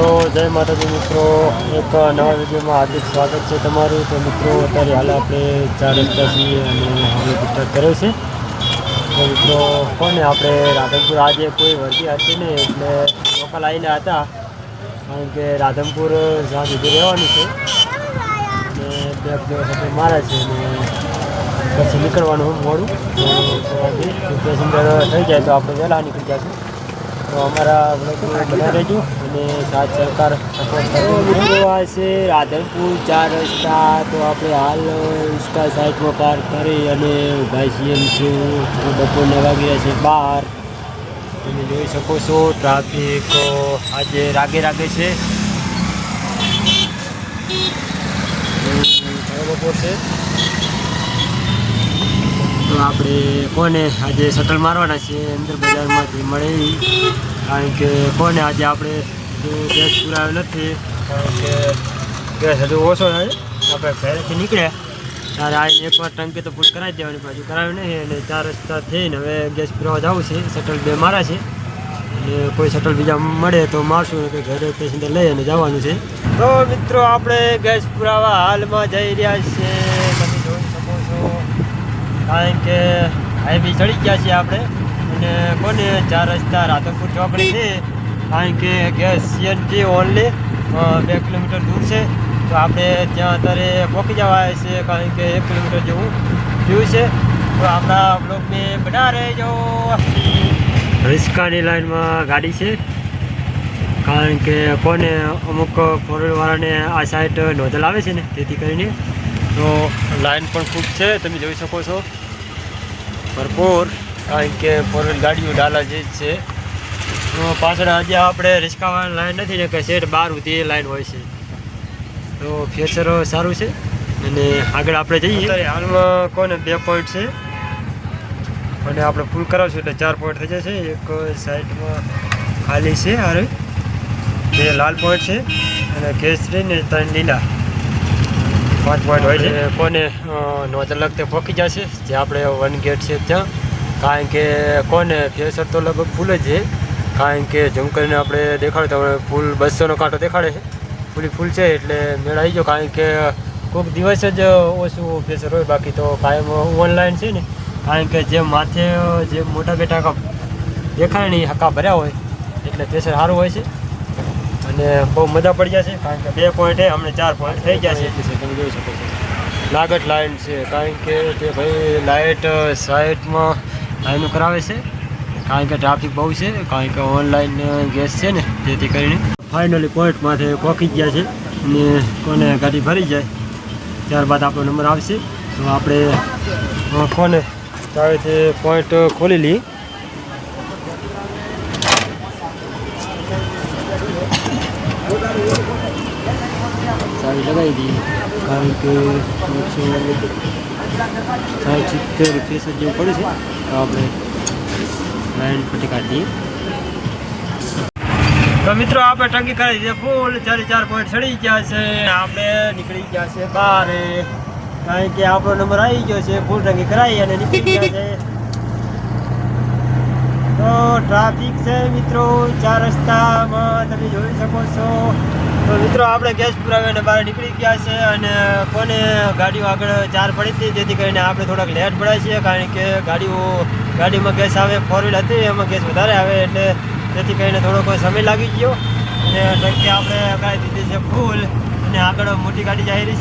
તો જય માતાજી મિત્રો. એક નવા વિડીયોમાં હાર્દિક સ્વાગત છે તમારું. તો મિત્રો, અત્યારે હાલ આપણે ચાર રસ્તા છીએ અને હવે સ્ટાર્ટ કર્યો છે. તો મિત્રો કોને આપણે રાધનપુર, આજે કોઈ વર્દી હતી ને એટલે લોકલ આવીને હતા. કારણ કે રાધનપુર જ્યાં સુધી રહેવાનું છે, અને બે દિવસ આપણે મારા છે અને પછી નીકળવાનું મોડું. તો થઈ જાય તો આપણે વહેલા નીકળી જશું. તો અમારા બધા રહેજો અને સાત સરકાર છે રાધનપુર ચાર રસ્તા. તો આપણે હાલ ઇન્સ્ટા સાઈડમાં પાર કરી અને ઊભા છીએ છું. બપોરના વાગી રહ્યા છે બાર. તમે જોઈ શકો છો ટ્રાફિક આજે રાગે રાગે છે. બપોર છે. તો આપણે કોને આજે શટલ મારવાના છીએ અંદર બજારમાંથી મળે કારણ કે કોને આજે આપણે ગેસ પુરાવ્યો નથી, કારણ કે ગેસ હજુ ઓછો છે, આપણે ઘરેથી નીકળ્યા. ત્યારે આવીને એકવાર ટંકી તો પૂછ કરાવી દેવાની પાછું કરાવ્યું નહીં અને ચાર રસ્તા થઈને હવે ગેસ પુરાવા જવું છે શટલ બે મારા છે. અને કોઈ શટલ બીજા મળે તો મારશું કે ઘરે પેસેન્જર લઈ અને જવાનું છે. તો મિત્રો, આપણે ગેસ પુરાવા હાલમાં જઈ રહ્યા છે તમે જોઈ શકો છો કારણ કે હાઈવે ચડી ગયા છીએ આપણે અને કોને ચાર રસ્તા રાધનપુર ચોકડી છે, કારણ કે ગેસ સીએનજી ઓનલી બે કિલોમીટર દૂર છે. તો આપણે ત્યાં અત્યારે પહોંચી જવા છે, કારણ કે એક કિલોમીટર જેવું થયું છે. તો આપણા બ્લોકને બના રહેજો. રિસ્કાની લાઈનમાં ગાડી છે, કારણ કે કોને અમુક ફોરવાળાને આ સાઈડ નોંધલ આવે છે ને, તેથી કરીને તો લાઇન પણ ખૂબ છે, તમે જોઈ શકો છો. ભરપૂર, કારણ કે ફોર વ્હીલ ગાડીઓ ડાલા જે છે. તો પાછળ આજે આપણે રિસ્કાવાની લાઈન નથી, ને કે સેટ બાર સુધી લાઈન હોય છે. તો ફ્યુચર સારું છે, અને આગળ આપણે જઈએ. હાલમાં કોને બે પોઈન્ટ છે, અને આપણે ફૂલ કરાવશું એટલે ચાર પોઈન્ટ થઈ જશે. એક સાઈડમાં ખાલી છે હારે, બે લાલ પોઈન્ટ છે, અને કેસરી ને ત્રણ લીલા. પાંચ પોઈન્ટ હોય છે. કોને નોંધ લગતે પહોંચી જશે? જે આપણે વન ગેટ છે ત્યાં. કારણ કે કોને? ફેસર તો લગભગ ફૂલ જ છે. કારણ કે જમ કરીને આપણે દેખાડે તો ફૂલ બસોનો કાંટો દેખાડે છે. ફૂલી ફૂલ છે એટલે મેળ આવી ગયો. કારણ કે કોઈક દિવસ જ ઓછું ફેસર હોય. બાકી તો કાયમ ઓનલાઈન છે ને. કારણ કે જે માથે જે મોટા બેટા દેખાય નહીં હકા ભર્યા હોય. એટલે ફેસર સારું હોય છે. અને બહુ મજા પડી જશે, કારણ કે બે પોઈન્ટ અમને ચાર પોઈન્ટ થઈ ગયા છે. તમે જોઈ શકો છો લાગત લાઇન છે, કારણ કે તે ભાઈ લાઇટ સાઇટમાં લાઈનો કરાવે છે, કારણ કે ટ્રાફિક બહુ છે, કારણ કે ઓનલાઈન ગેસ છે ને, જેથી કરીને ફાઇનલી પોઈન્ટ માથે પહોંચી ગયા છે અને કોને ગાડી ભરી જાય, ત્યારબાદ આપણો નંબર આવશે. તો આપણે કોને ચાવે તે પોઈન્ટ ખોલી લઈએ. ચાવી લગાવી દઈએ કારણ કે એકસો સાઠ સિત્તેર પેસઠ જેવું પડે છે તો આપણે લાઈન પટ્ટી કાઢી દઈએ તો મિત્રો આપણે ટંકી કરી દીધી ફૂલ ચારે ચાર પોઈન્ટ ચડી ગયા છે આપણે નીકળી ગયા છે બહાર કારણ કે આપણો નંબર આવી ગયો છે ફૂલ ટંકી કરાવી અને નીકળી ગયા છે તો ટ્રાફિક છે મિત્રો ચાર રસ્તામાં તમે જોઈ શકો છો તો મિત્રો, આપણે ગેસ પુરાવીને બહાર નીકળી ગયા છે અને કોને ગાડીઓ આગળ ચાર પડી હતી, જેથી કરીને આપણે થોડાક લેટ પડાય છે કારણ કે ગાડીઓ, ગાડીમાં ગેસ આવે ફોર વ્હીલ હતી, એમાં ગેસ વધારે આવે એટલે જેથી કરીને થોડો કોઈ સમય લાગી ગયો. અને ટંકી આપણે ગાડી દીધી છે ફૂલ અને આગળ મોટી ગાડી જઈ રહી છે.